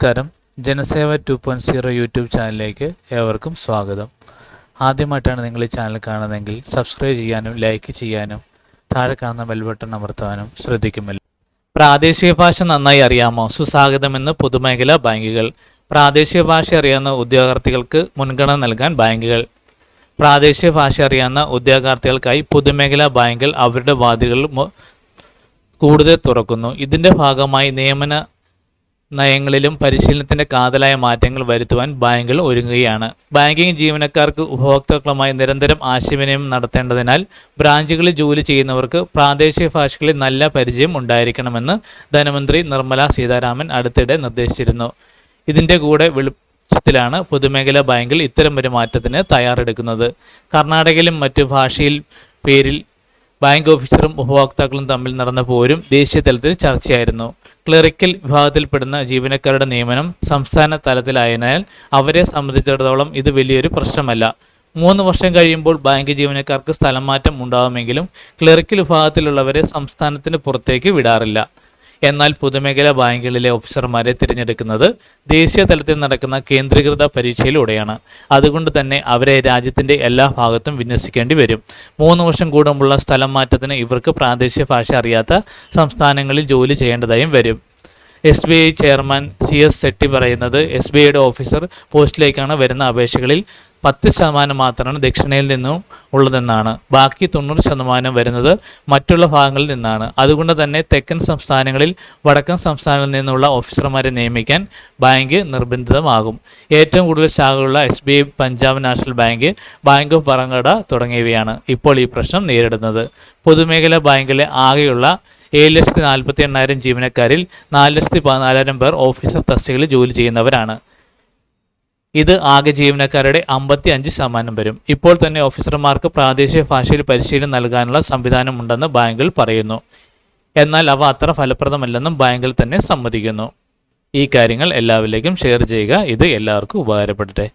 നമസ്കാരം. Janaseva two point zero YouTube ചാനലിലേക്ക് ഏവർക്കും സ്വാഗതം. ആദ്യമായിട്ടാണ് നിങ്ങൾ ഈ ചാനൽ കാണുന്നതെങ്കിൽ സബ്സ്ക്രൈബ് ചെയ്യാനും ലൈക്ക് ചെയ്യാനും താഴെ കാണുന്ന ബെൽ ബട്ടൺ അമർത്താനും ശ്രദ്ധിക്കുമല്ലോ. പ്രാദേശിക ഭാഷ നന്നായി അറിയാമോ? സുസ്വാഗതമെന്ന് പൊതുമേഖലാ ബാങ്കുകൾ. പ്രാദേശിക ഭാഷ അറിയാവുന്ന ഉദ്യോഗാർത്ഥികൾക്ക് മുൻഗണന നൽകാൻ ബാങ്കുകൾ. പ്രാദേശിക ഭാഷ അറിയാവുന്ന ഉദ്യോഗാർത്ഥികൾക്കായി പൊതുമേഖലാ ബാങ്കുകൾ അവരുടെ വാതിലുകൾ കൂടുതൽ തുറക്കുന്നു. ഇതിന്റെ ഭാഗമായി നിയമന നയങ്ങളിലും പരിശീലനത്തിന്റെ കാതലായ മാറ്റങ്ങൾ വരുത്തുവാൻ ബാങ്കുകൾ ഒരുങ്ങുകയാണ്. ബാങ്കിംഗ് ജീവനക്കാർക്ക് ഉപഭോക്താക്കളുമായി നിരന്തരം ആശയവിനിമയം നടത്തേണ്ടതിനാൽ ബ്രാഞ്ചുകളിൽ ജോലി ചെയ്യുന്നവർക്ക് പ്രാദേശിക ഭാഷകളിൽ നല്ല പരിചയം ഉണ്ടായിരിക്കണമെന്ന് ധനമന്ത്രി നിർമ്മല സീതാരാമൻ അടുത്തിടെ നിർദ്ദേശിച്ചിരുന്നു. ഇതിന്റെ കൂടെ വെളിച്ചത്തിലാണ് പൊതുമേഖലാ ബാങ്കിൽ ഇത്തരം ഒരു മാറ്റത്തിന് തയ്യാറെടുക്കുന്നത്. കർണാടകയിലും മറ്റു ഭാഷയിൽ പേരിൽ ബാങ്ക് ഓഫീസറും ഉപഭോക്താക്കളും തമ്മിൽ നടന്ന പോരും ദേശീയ തലത്തിൽ ചർച്ചയായിരുന്നു. ക്ലറിക്കൽ വിഭാഗത്തിൽപ്പെടുന്ന ജീവനക്കാരുടെ നിയമനം സംസ്ഥാന തലത്തിലായതിനാൽ അവരെ സംബന്ധിച്ചിടത്തോളം ഇത് വലിയൊരു പ്രശ്നമല്ല. മൂന്ന് വർഷം കഴിയുമ്പോൾ ബാങ്ക് ജീവനക്കാർക്ക് സ്ഥലം മാറ്റം ഉണ്ടാകുമെങ്കിലും ക്ലറിക്കൽ വിഭാഗത്തിലുള്ളവരെ സംസ്ഥാനത്തിന് പുറത്തേക്ക് വിടാറില്ല. എന്നാൽ പൊതുമേഖലാ ബാങ്കുകളിലെ ഓഫീസർമാരെ തിരഞ്ഞെടുക്കുന്നത് ദേശീയ തലത്തിൽ നടക്കുന്ന കേന്ദ്രീകൃത പരീക്ഷയിലൂടെയാണ്. അതുകൊണ്ട് തന്നെ അവരെ രാജ്യത്തിന്റെ എല്ലാ ഭാഗത്തും വിന്യസിക്കേണ്ടി വരും. മൂന്ന് വർഷം കൂടുമ്പുള്ള സ്ഥലം മാറ്റത്തിന് ഇവർക്ക് പ്രാദേശിക ഭാഷ അറിയാത്ത സംസ്ഥാനങ്ങളിൽ ജോലി ചെയ്യേണ്ടതായും വരും. S B I chairman C S Setty പറയുന്നത് എസ് ബി ഐയുടെ ഓഫീസർ പോസ്റ്റിലേക്കാണ് വരുന്ന അപേക്ഷകളിൽ പത്ത് ശതമാനം മാത്രമാണ് ദക്ഷിണയിൽ നിന്നും ഉള്ളതെന്നാണ്. ബാക്കി തൊണ്ണൂറ് ശതമാനം വരുന്നത് മറ്റുള്ള ഭാഗങ്ങളിൽ നിന്നാണ്. അതുകൊണ്ട് തന്നെ തെക്കൻ സംസ്ഥാനങ്ങളിൽ വടക്കൻ സംസ്ഥാനങ്ങളിൽ നിന്നുള്ള ഓഫീസർമാരെ നിയമിക്കാൻ ബാങ്ക് നിർബന്ധിതമാകും. ഏറ്റവും കൂടുതൽ ശാഖകളുള്ള S B I Punjab national bank bank of Baroda തുടങ്ങിയവയാണ് ഇപ്പോൾ ഈ പ്രശ്നം നേരിടുന്നത്. പൊതുമേഖലാ ബാങ്കിലെ ആകെയുള്ള ഏഴ് ലക്ഷത്തി നാൽപ്പത്തി എണ്ണായിരം ജീവനക്കാരിൽ നാല് ലക്ഷത്തി പതിനാലായിരം പേർ ഓഫീസർ തസ്തികയിൽ ജോലി ചെയ്യുന്നവരാണ്. ഇത് ആകെ ജീവനക്കാരുടെ അമ്പത്തി അഞ്ച് ശതമാനം വരും. ഇപ്പോൾ തന്നെ ഓഫീസർമാർക്ക് പ്രാദേശിക ഭാഷയിൽ പരിശീലനം നൽകാനുള്ള സംവിധാനമുണ്ടെന്ന് ബാങ്കുകൾ പറയുന്നു. എന്നാൽ അവ അത്ര ഫലപ്രദമല്ലെന്നും ബാങ്കുകൾ തന്നെ സമ്മതിക്കുന്നു. ഈ കാര്യങ്ങൾ എല്ലാവരിലേക്കും ഷെയർ ചെയ്യുക. ഇത് എല്ലാവർക്കും ഉപകാരപ്പെടട്ടെ.